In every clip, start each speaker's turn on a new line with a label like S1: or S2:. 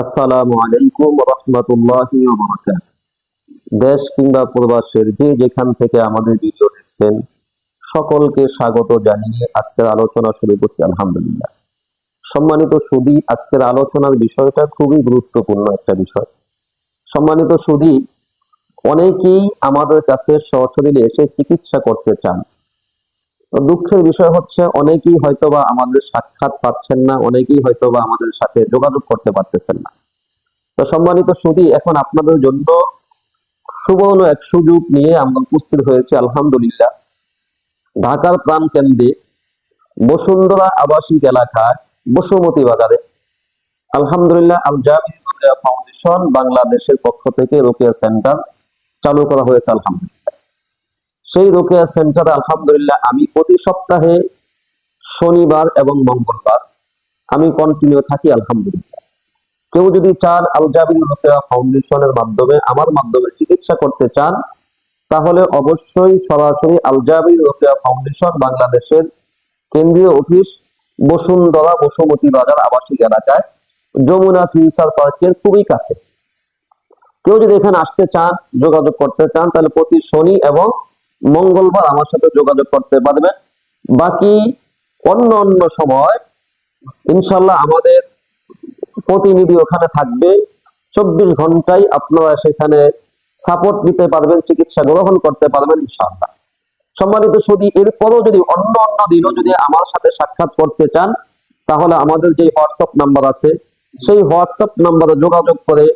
S1: আসসালামু আলাইকুম রহমতুল্লাহি দেশ কিংবা প্রবাসের যে যেখান থেকে আমাদের ভিডিও দেখছেন, সকলকে স্বাগত জানিয়ে আজকের আলোচনা শুরু করছি, আলহামদুলিল্লাহ। সম্মানিত সুদী, আজকের আলোচনার বিষয়টা খুবই গুরুত্বপূর্ণ একটা বিষয়। সম্মানিত সুদী, অনেকেই আমাদের কাছে সশরীরে এসে চিকিৎসা করতে চান। দুঃখের বিষয় হচ্ছে অনেকেই হয়তোবা আমাদের সাক্ষাৎ পাচ্ছেন না, অনেকেই হয়তোবা আমাদের সাথে যোগাযোগ করতে পারতেছেন না। তো সম্মানিত সুদী এখন আপনাদের জন্য সুবর্ণ এক সুযোগ নিয়ে আমরা উপস্থিত হয়েছে, আলহামদুলিল্লাহ। ঢাকার প্রাণ কেন্দ্রে বসুন্ধরা আবাসিক এলাকায় বসুমতি বাজারে আলহামদুলিল্লাহ আল রোকেয়া ফাউন্ডেশন বাংলাদেশের পক্ষ থেকে রোকেয়া সেন্টার চালু করা হয়েছে, আলহামদুলিল্লাহ। সেই রোকেয়া সেন্টারে, আলহামদুলিল্লাহ, আমি প্রতি সপ্তাহে শনিবার এবং মঙ্গলবার আমি কন্টিনিউ থাকি, আলহামদুলিল্লাহ। কেউ যদি চান আল জাবির রোকেয়া ফাউন্ডেশনের মাধ্যমে আমার মাধ্যমে চিকিৎসা করতে চান, তাহলে অবশ্যই সরাসরি আল জাবির রোকেয়া ফাউন্ডেশন বাংলাদেশের কেন্দ্রীয় অফিস, বসুন্ধরা বসুমতী বাজার আবাসিক এলাকায়, যমুনা ফিউচার পার্কের খুবই কাছে। কেউ যদি এখানে আসতে চান, যোগাযোগ করতে চান, তাহলে প্রতি শনি এবং মঙ্গলবার আমার সাথে যোগাযোগ করতে পারবেন বাকি অন্য অন্য সময় ইনশাল্লাহ আমাদের প্রতিনিধি ওখানে থাকবে। চব্বিশ ঘন্টায় আপনারা সেখানে সাপোর্ট নিতে পারবেন, চিকিৎসা গ্রহণ করতে পারবেন ইনশাআল্লাহ সম্মানিত সুদী এরপরও যদি অন্য অন্য দিনও যদি আমার সাথে সাক্ষাৎ করতে চান, তাহলে আমাদের যে হোয়াটসঅ্যাপ নাম্বার আছে, সেই হোয়াটসঅ্যাপ নাম্বারে যোগাযোগ করে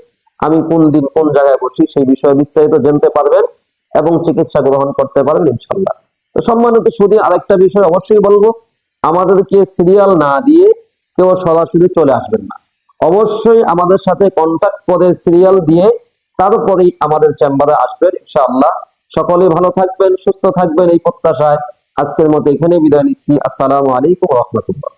S1: আমি কোন দিন কোন জায়গায় বসি সেই বিষয়ে বিস্তারিত জানতে পারবেন। এবং চিকিৎসা গ্রহণ করতে পারবেন ইনশাল্লাহ তো সম্মানিত সুদী আরেকটা বিষয় অবশ্যই বলব আমাদেরকে সিরিয়াল না দিয়ে কেউ সরাসরি চলে আসবেন না। অবশ্যই আমাদের সাথে কন্ট্যাক্ট করে সিরিয়াল দিয়ে তারপরেই আমাদের চেম্বারে আসবেন, ইনশাআল্লাহ। সকলে ভালো থাকবেন, সুস্থ থাকবেন এই প্রত্যাশায়। আজকের মতো এখানে বিদায় নিচ্ছি। আসসালামু আলাইকুম রহমতুল্লাহ।